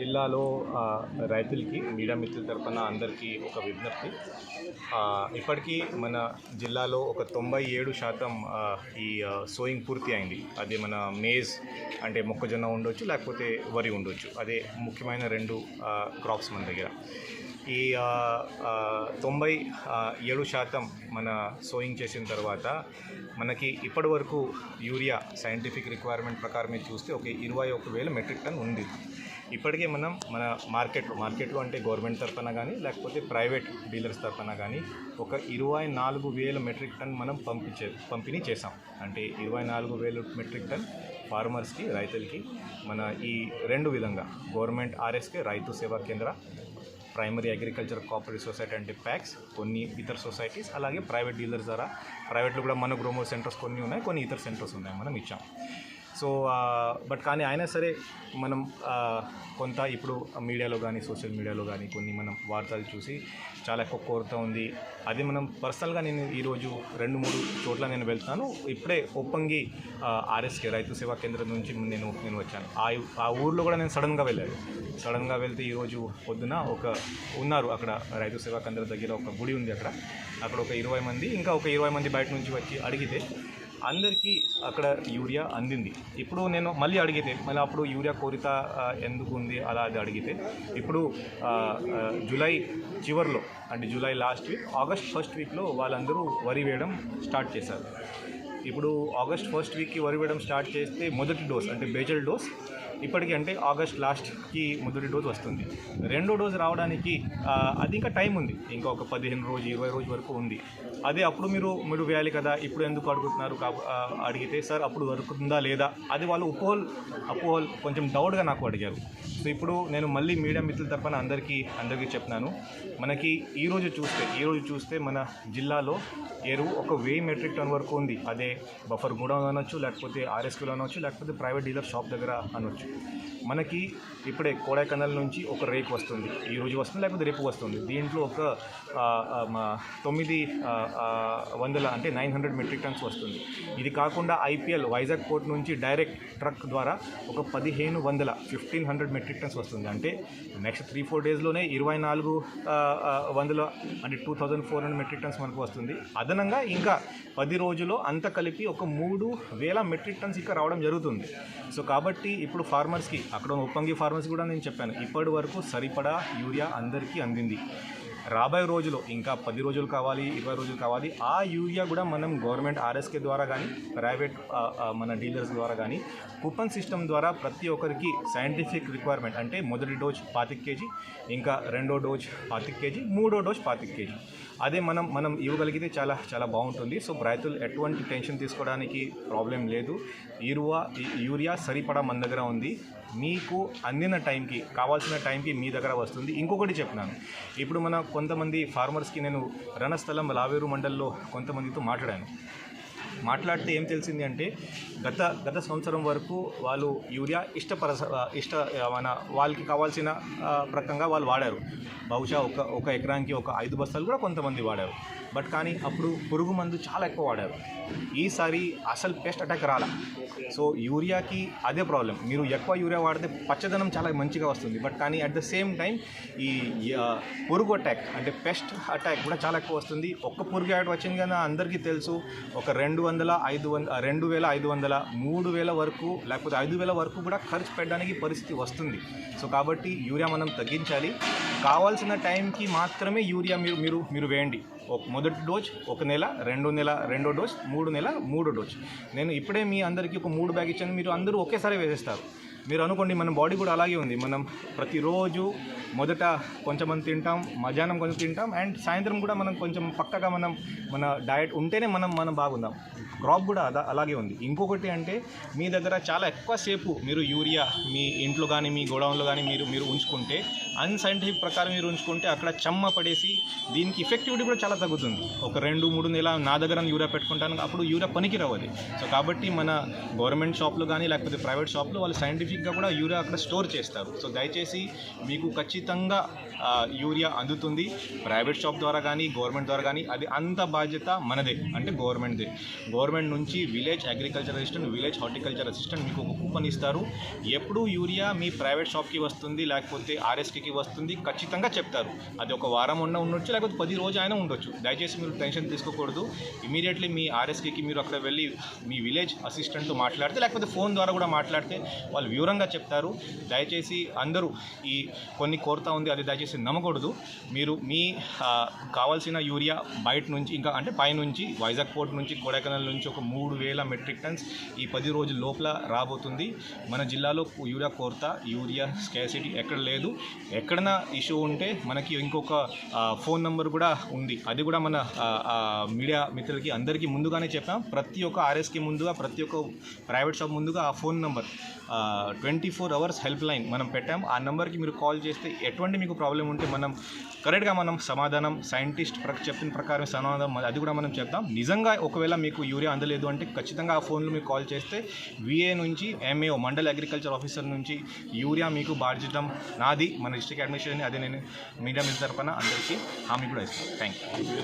జిల్లాలో రైతులకి మీడియా మిత్రుల తరపున అందరికీ ఒక విజ్ఞప్తి. ఇప్పటికీ మన జిల్లాలో ఒక తొంభై ఏడు శాతం ఈ సోయింగ్ పూర్తి అయింది. అది మన మేజ్ అంటే మొక్కజొన్న ఉండొచ్చు లేకపోతే వరి ఉండొచ్చు. అదే ముఖ్యమైన రెండు క్రాప్స్ మన దగ్గర. ఈ తొంభై ఏడు శాతం మన సోయింగ్ చేసిన తర్వాత మనకి ఇప్పటి వరకు యూరియా సైంటిఫిక్ రిక్వైర్మెంట్ ప్రకారమే చూస్తే ఒక ఇరవై ఒక వేల మెట్రిక్ టన్ ఉంది. ఇప్పటికే మనం మన మార్కెట్లో మార్కెట్లో అంటే గవర్నమెంట్ తరఫున కానీ లేకపోతే ప్రైవేట్ డీలర్స్ తరఫున కానీ ఒక ఇరవై నాలుగు వేల మెట్రిక్ టన్ మనం పంపించే పంపిణీ చేసాం అంటే ఇరవై నాలుగు వేల మెట్రిక్ టన్ ఫార్మర్స్కి రైతులకి మన ఈ రెండు విధంగా government RSK Rythu Seva Kendra primary agriculture cooperative society అంటే ప్యాక్స్ కొన్ని ఇతర సొసైటీస్ అలాగే ప్రైవేట్ డీలర్స్ ద్వారా ప్రైవేట్లో కూడా మన గ్రోమో సెంటర్స్ కొన్ని ఉన్నాయి కొన్ని ఇతర సెంటర్స్ ఉన్నాయి మనం ఇచ్చాం. సో బట్ కానీ అయినా సరే మనం కొంత ఇప్పుడు మీడియాలో కానీ సోషల్ మీడియాలో కానీ కొన్ని మనం వార్తలు చూసి చాలా ఎక్కువ కోరత ఉంది. అది మనం పర్సనల్గా నేను ఈరోజు రెండు మూడు చోట్ల నేను వెళ్తాను ఇప్పుడే ఒప్పంగి ఆర్ఎస్కే రైతు సేవా కేంద్రం నుంచి నేను నేను వచ్చాను. ఆ ఆ ఊర్లో కూడా నేను సడన్గా వెళ్ళాను. సడన్గా వెళ్తే ఈరోజు పొద్దున ఒక ఉన్నారు అక్కడ రైతు సేవా కేంద్రం దగ్గర ఒక గుడి ఉంది అక్కడ. అక్కడ ఒక ఇరవై మంది ఇంకా ఒక ఇరవై మంది బయట నుంచి వచ్చి అడిగితే అందరికీ అక్కడ యూరియా అందింది. ఇప్పుడు నేను మళ్ళీ అడిగితే మళ్ళీ అప్పుడు యూరియా కోరిత ఎందుకు ఉంది? అలా అది అడిగితే ఇప్పుడు జూలై చివరిలో అంటే July last week August first వీక్లో వాళ్ళందరూ వరి వేయడం స్టార్ట్ చేశారు. ఇప్పుడు ఆగస్ట్ ఫస్ట్ వీక్కి వరి వేయడం స్టార్ట్ చేస్తే మొదటి డోస్ అంటే బేజల్ డోస్ ఇప్పటికీ అంటే ఆగస్ట్ లాస్ట్కి మొదటి డోస్ వస్తుంది. రెండో డోస్ రావడానికి అది ఇంకా టైం ఉంది. ఇంకా ఒక పదిహేను రోజు ఇరవై రోజు వరకు ఉంది. అదే అప్పుడు మీరు మీరు వేయాలి కదా ఇప్పుడు ఎందుకు అడుగుతున్నారు కాబ- అడిగితే సార్ అప్పుడు దొరుకుతుందా లేదా? అది వాళ్ళు ఉపోహల్ అపోహల్ కొంచెం డౌట్గా నాకు అడిగారు. సో ఇప్పుడు నేను మళ్ళీ మీడియా మిత్రుల తప్పన అందరికీ అందరికీ చెప్తున్నాను. మనకి ఈరోజు చూస్తే ఈరోజు చూస్తే మన జిల్లాలో ఎరువు ఒక వెయ్యి మెట్రిక్ టన్ వరకు ఉంది. అదే బఫర్ గూడౌన్ అనొచ్చు లేకపోతే ఆర్ఎస్క్యూలో అనొచ్చు లేకపోతే ప్రైవేట్ డీలర్ షాప్ దగ్గర అనొచ్చు. మనకి ఇప్పుడే కోడైకనాల్ నుంచి ఒక రేక్ వస్తుంది. ఈ రోజు వస్తుంది లేకపోతే రేపు వస్తుంది. దీంట్లో ఒక తొమ్మిది వందల అంటే నైన్ హండ్రెడ్ మెట్రిక్ టన్స్ వస్తుంది. ఇది కాకుండా ఐపీఎల్ వైజాగ్ పోర్ట్ నుంచి డైరెక్ట్ ట్రక్ ద్వారా ఒక పదిహేను వందల ఫిఫ్టీన్ హండ్రెడ్ మెట్రిక్ టన్స్ వస్తుంది. అంటే నెక్స్ట్ త్రీ ఫోర్ డేస్లోనే ఇరవై నాలుగు వందల అంటే two thousand four hundred metric tons మనకు వస్తుంది. అదనంగా ఇంకా పది రోజుల్లో అంత కలిపి ఒక మూడు వేల మెట్రిక్ టన్స్ ఇక్కడ రావడం జరుగుతుంది. సో కాబట్టి ఇప్పుడు ఫార్మర్స్కి అక్కడ ఉన్న ఉప్పంగి ఫార్మర్స్ కూడా నేను చెప్పాను ఇప్పటి వరకు సరిపడా యూరియా అందరికీ అందింది. రాబోయే రోజులు ఇంకా పది రోజులు కావాలి ఇరవై రోజులు కావాలి. ఆ యూరియా కూడా మనం గవర్నమెంట్ ఆర్ఎస్కే ద్వారా కానీ ప్రైవేట్ మన డీలర్స్ ద్వారా కానీ కూపన్ సిస్టమ్ ద్వారా ప్రతి ఒక్కరికి సైంటిఫిక్ రిక్వైర్మెంట్ అంటే మొదటి డోజ్ పాతిక కేజీ ఇంకా రెండో డోజ్ పాతిక కేజీ మూడో డోజ్ పాతిక కేజీ. అదే మనం మనం ఇవ్వగలిగితే చాలా చాలా బాగుంటుంది. సో రైతులు ఎటువంటి టెన్షన్ తీసుకోవడానికి ప్రాబ్లం లేదు. ఇరువా యూరియా సరిపడా మన దగ్గర ఉంది. మీకు అందిన టైంకి కావాల్సిన టైంకి మీ దగ్గర వస్తుంది. ఇంకొకటి చెప్పినాను ఇప్పుడు మన కొంతమంది ఫార్మర్స్కి నేను రణస్థలం లావేరు మండల్లో కొంతమందితో మాట్లాడాను. మాట్లాడితే ఏం తెలిసింది అంటే గత గత సంవత్సరం వరకు వాళ్ళు యూరియా ఇష్టపర ఇష్ట మన వాళ్ళకి కావాల్సిన ప్రకంగా వాళ్ళు వాడారు. బహుశా ఒక ఒక ఎకరానికి ఒక ఐదు బస్తాలు కూడా కొంతమంది వాడారు. బట్ కానీ అప్పుడు పురుగు మందు చాలా ఎక్కువ వాడారు. ఈసారి అసలు పెస్ట్ అటాక్ రాలా. సో యూరియాకి అదే ప్రాబ్లం. మీరు ఎక్కువ యూరియా వాడితే పచ్చదనం చాలా మంచిగా వస్తుంది. బట్ కానీ అట్ ద సేమ్ టైం ఈ పురుగు అటాక్ అంటే పెస్ట్ అటాక్ కూడా చాలా ఎక్కువ వస్తుంది. ఒక్క పురుగు అటాక్ వచ్చింది కదా అందరికీ తెలుసు. ఒక రెండు వందల ఐదు వంద రెండు వేల ఐదు వందల మూడు వేల వరకు లేకపోతే ఐదు వేల వరకు కూడా ఖర్చు పెట్టడానికి పరిస్థితి వస్తుంది. సో కాబట్టి యూరియా మనం తగ్గించాలి. కావాల్సిన టైంకి మాత్రమే యూరియా మీరు మీరు మీరు వేయండి. ఒక మొదటి డోజ్ ఒక నెల రెండో నెల రెండో డోజ్ మూడు నెల మూడో డోజ్ నేను ఇప్పుడే మీ అందరికీ ఒక మూడు బ్యాగ్ ఇచ్చాను. మీరు అందరూ ఒకేసారి వేసేస్తారు. మీరు అనుకోండి మన బాడీ కూడా అలాగే ఉంది. మనం ప్రతిరోజు మొదట కొంచెం తింటాం మధ్యాహ్నం కొంచెం తింటాం అండ్ సాయంత్రం కూడా మనం కొంచెం పక్కగా మనం మన డయట్ ఉంటేనే మనం మనం బాగుందాం. క్రాప్ కూడా అదా అలాగే ఉంది. ఇంకొకటి అంటే మీ దగ్గర చాలా ఎక్కువసేపు మీరు యూరియా మీ ఇంట్లో కానీ మీ గోడౌన్లో కానీ మీరు మీరు ఉంచుకుంటే అన్సైంటిఫిక్ ప్రకారం మీరు ఉంచుకుంటే అక్కడ చెమ్మ పడేసి దీనికి ఎఫెక్టివిటీ కూడా చాలా తగ్గుతుంది. ఒక రెండు మూడు నెల నా దగ్గర యూరియా పెట్టుకుంటాను అప్పుడు యూరియా పనికి రావది సో కాబట్టి మన గవర్నమెంట్ షాప్లో కానీ లేకపోతే ప్రైవేట్ షాప్లో వాళ్ళు సైంటిఫిక్ ఇంకా కూడా యూరియా అక్కడ స్టోర్ చేస్తారు. సో దయచేసి మీకు ఖచ్చితంగా యూరియా అందుతుంది. ప్రైవేట్ షాప్ ద్వారా కానీ గవర్నమెంట్ ద్వారా కానీ అది అంత బాధ్యత మనదే. అంటే గవర్నమెంట్దే. గవర్నమెంట్ నుంచి village agriculture assistant village horticulture assistant మీకు ఒక కూపన్ ఇస్తారు. ఎప్పుడు యూరియా మీ ప్రైవేట్ షాప్కి వస్తుంది లేకపోతే ఆర్ఎస్కేకి వస్తుంది ఖచ్చితంగా చెప్తారు. అది ఒక వారం ఉన్న ఉండొచ్చు లేకపోతే పది రోజు అయినా ఉండొచ్చు. దయచేసి మీరు టెన్షన్ తీసుకోకూడదు. ఇమీడియట్లీ మీ ఆర్ఎస్కేకి మీరు అక్కడ వెళ్ళి మీ విలేజ్ అసిస్టెంట్తో మాట్లాడితే లేకపోతే ఫోన్ ద్వారా కూడా మాట్లాడితే వాళ్ళు దూరంగా చెప్తారు. దయచేసి అందరూ ఈ కొన్ని కోరుతా ఉంది అది దయచేసి నమ్మకూడదు. మీరు మీ కావాల్సిన యూరియా బయట నుంచి ఇంకా అంటే పైనుంచి వైజాగ్ పోర్ట్ నుంచి కొడైకెనాల్ నుంచి ఒక మూడు వేల మెట్రిక్ టన్స్ ఈ పది రోజుల లోపల రాబోతుంది. మన జిల్లాలో యూరియా కొరత యూరియా స్కాసిటీ ఎక్కడ లేదు. ఎక్కడైనా ఇష్యూ ఉంటే మనకి ఇంకొక ఫోన్ నెంబర్ కూడా ఉంది. అది కూడా మన మీడియా మిత్రులకి అందరికీ ముందుగానే చెప్పాం. ప్రతి ఒక్క ఆర్ఎస్కి ముందుగా ప్రతి ఒక్క ప్రైవేట్ షాప్ ముందుగా ఆ phone number twenty four hours helpline మనం పెట్టాం. ఆ నెంబర్కి మీరు కాల్ చేస్తే ఎటువంటి మీకు ప్రాబ్లం ఉంటే మనం కరెక్ట్గా మనం సమాధానం సైంటిస్ట్ ప్ర చెప్పిన ప్రకారం సమాధానం అది కూడా మనం చెప్తాం. నిజంగా ఒకవేళ మీకు యూరియా అందలేదు అంటే ఖచ్చితంగా ఆ ఫోన్లో మీకు కాల్ చేస్తే విఏ నుంచి ఎంఏఓ మండల్ అగ్రికల్చర్ ఆఫీసర్ నుంచి యూరియా మీకు బాధ్యతం నాది మన డిస్ట్రిక్ట్ అడ్మినిస్ట్రేషన్ అదే నేను మీడియా మీద తరపున అందరికీ హామీ కూడా ఇస్తాను థ్యాంక్ యూ